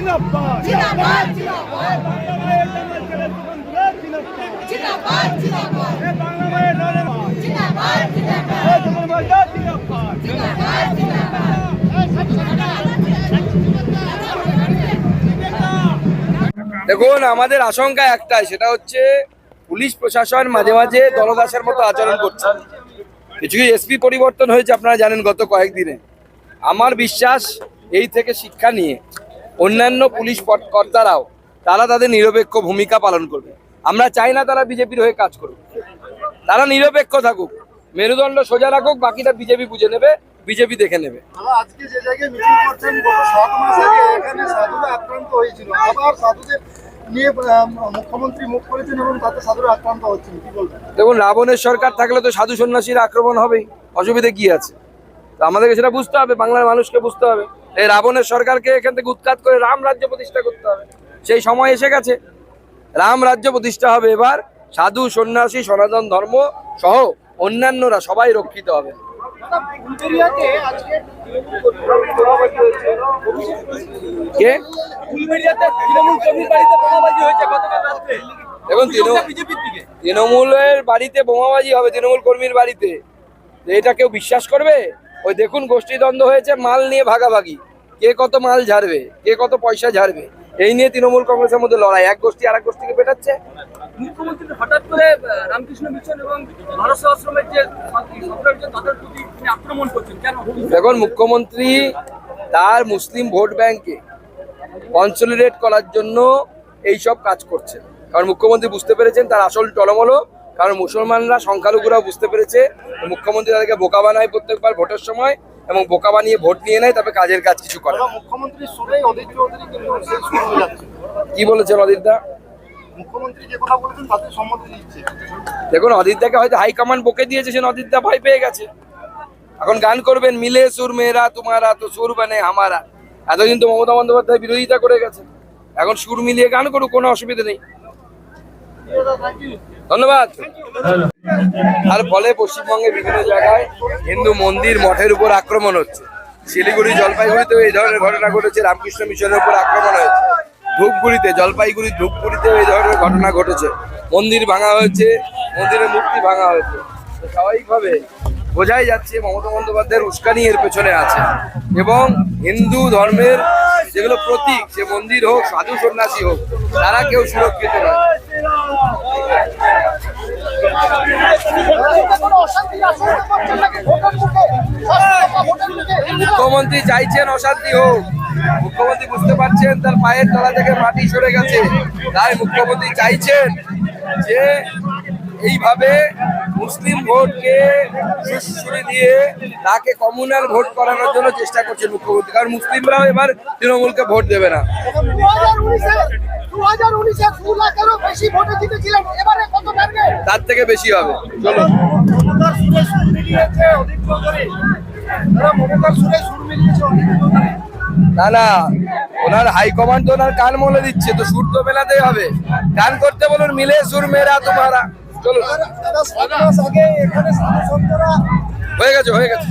জিন্দাবাদ। জিন্দাবাদ জিন্দাবাদ জিন্দাবাদ। জিন্দাবাদ জিন্দাবাদ। জিন্দাবাদ। জিন্দাবাদ জিন্দাবাদ। দেখুন আমাদের আশঙ্কা একটাই সেটা হচ্ছে পুলিশ প্রশাসন মাঝে মাঝে দলদাসের মতো আচরণ করছে। কিছু কিছু এসপি পরিবর্তন হয়েছে আপনারা জানেন গত কয়েকদিনে। আমার বিশ্বাস এই থেকে শিক্ষা নিয়ে। অন্যান্য পুলিশ কর্তারাও তারা তাদের নিরপেক্ষ ভূমিকা পালন করবে। আমরা চাই না তারা বিজেপির হয়ে কাজ করবে তারা নিরপেক্ষ থাকুক মেরুদণ্ড সোজা রাখুক বাকিটা বিজেপি বুঝে নেবে বিজেপি দেখে নেবে। আজকে যে জায়গায় মিছিল করছেন গত সাত মাস আগে এখানে সাধুরা আক্রান্ত হয়েছিল আবার সাধুদের নিয়ে মুখ্যমন্ত্রী মুখ করেছেন এবং তাতে সাধুরা আক্রান্ত হচ্ছেন কি বলবেন? দেখুন রাবণের সরকার থাকলে তো সাধু সন্ন্যাসীর আক্রমণ হবেই অসুবিধে কি আছে? তো আমাদেরকে সেটা বুঝতে হবে বাংলার মানুষকে বুঝতে হবে। এই রাবণের সরকারকে এখান থেকে উৎখাত করে রাম রাজ্য প্রতিষ্ঠা করতে হবে। সেই সময় এসে গেছে। রাম রাজ্য প্রতিষ্ঠা হবে এবার। সাধু, সন্ন্যাসী, সনাতন ধর্ম সহ অন্যান্যরা সবাই রক্ষিত হবে। কে? দেখুন তৃণমূলের বাড়িতে বোমাবাজি হবে, তৃণমূল কর্মীর বাড়িতে। এটা কেউ বিশ্বাস করবে? ওই দেখুন গোষ্ঠীদ্বন্দ্ব হয়েছে মাল নিয়ে ভাগাভাগি। কে কত মাল ঝাড়বে কে কত পয়সা ঝাড়বে এই নিয়ে তৃণমূল কংগ্রেসের মধ্যে লড়াই। এক গোষ্ঠী আর এক গোষ্ঠীকে পেটাচ্ছে। মুখ্যমন্ত্রী হঠাৎ করে রামকৃষ্ণ মিশন এবং ভারত আশ্রমের যে সরকার যে তাদের প্রতি তিনি আক্রমণ করছেন দেখুন মুখ্যমন্ত্রী তার মুসলিম ভোট ব্যাংকে কনসলিডেট করার জন্য এই সব কাজ করছেন। কারণ মুখ্যমন্ত্রী বুঝতে পেরেছেন তার আসল টলমলো কারণ মুসলমানরা সংখ্যালঘুরা বুঝতে পেরেছে মুখ্যমন্ত্রী তাদেরকে বোকা বানায় প্রত্যেকবার ভোটের সময় এবং বোকা বানিয়ে ভোট নিয়ে নেয় তবে কাজের কাজ কিছু করে যাচ্ছে। কি বলেছেন অদিতদা মুখ্যমন্ত্রী দেখুন অদিতদাকে হয়তো হাইকমান্ড বকে দিয়েছে সে অদিতদা ভয় পেয়ে গেছে। এখন গান করবেন মিলে সুর মেয়েরা তোমারা তো সুর বানে আমারা। এতদিন তো মমতা বন্দ্যোপাধ্যায় বিরোধিতা করে গেছে এখন সুর মিলিয়ে গান করুক কোনো অসুবিধা নেই। ধন্যবাদ। আর ফলে পশ্চিমবঙ্গের বিভিন্ন জায়গায় হিন্দু মন্দির মঠের উপর আক্রমণ হচ্ছে। শিলিগুড়ি, জলপাইগুড়িতেও এই ধরনের ঘটনা ঘটেছে, রামকৃষ্ণ মিশনের উপর আক্রমণ হয়েছে। ধূপগুড়িতে জলপাইগুড়ি ধূপগুড়িতেও এই ধরনের ঘটনা ঘটেছে। মন্দির ভাঙা হয়েছে, মন্দিরের মূর্তি ভাঙা হয়েছে। স্বাভাবিকভাবে বোঝাই যাচ্ছে, মমতা বন্দ্যোপাধ্যায়ের উস্কানি এর পেছনে আছে। এবং হিন্দু ধর্মের যেগুলো প্রতীক, সে মন্দির হোক, সাধু সন্ন্যাসী হোক, তারা কেউ সুরক্ষিত নয়। মুখ্যমন্ত্রী চাইছেন অশান্তি হোক। মুখ্যমন্ত্রী বুঝতে পারছেন তার পায়ের তলা থেকে মাটি সরে গেছে। তাই মুখ্যমন্ত্রী চাইছেন যে এইভাবে মুসলিম ভোটকে সুশ্রী দিয়ে তাকে কমিউনাল ভোট করানোর জন্য চেষ্টা করছেন মুখ্যমন্ত্রী। কারণ মুসলিমরাও এবার তৃণমূলকে ভোট দেবে না। তার থেকে বেশি হবে। চলো। না না ওনার হাইকমান্ড ওনার কান মলে দিচ্ছে তো সুর তো মেলাতেই হবে। গান করতে বলুন মিলে সুর মেরা তোমারা। চলো হয়ে গেছে হয়ে গেছে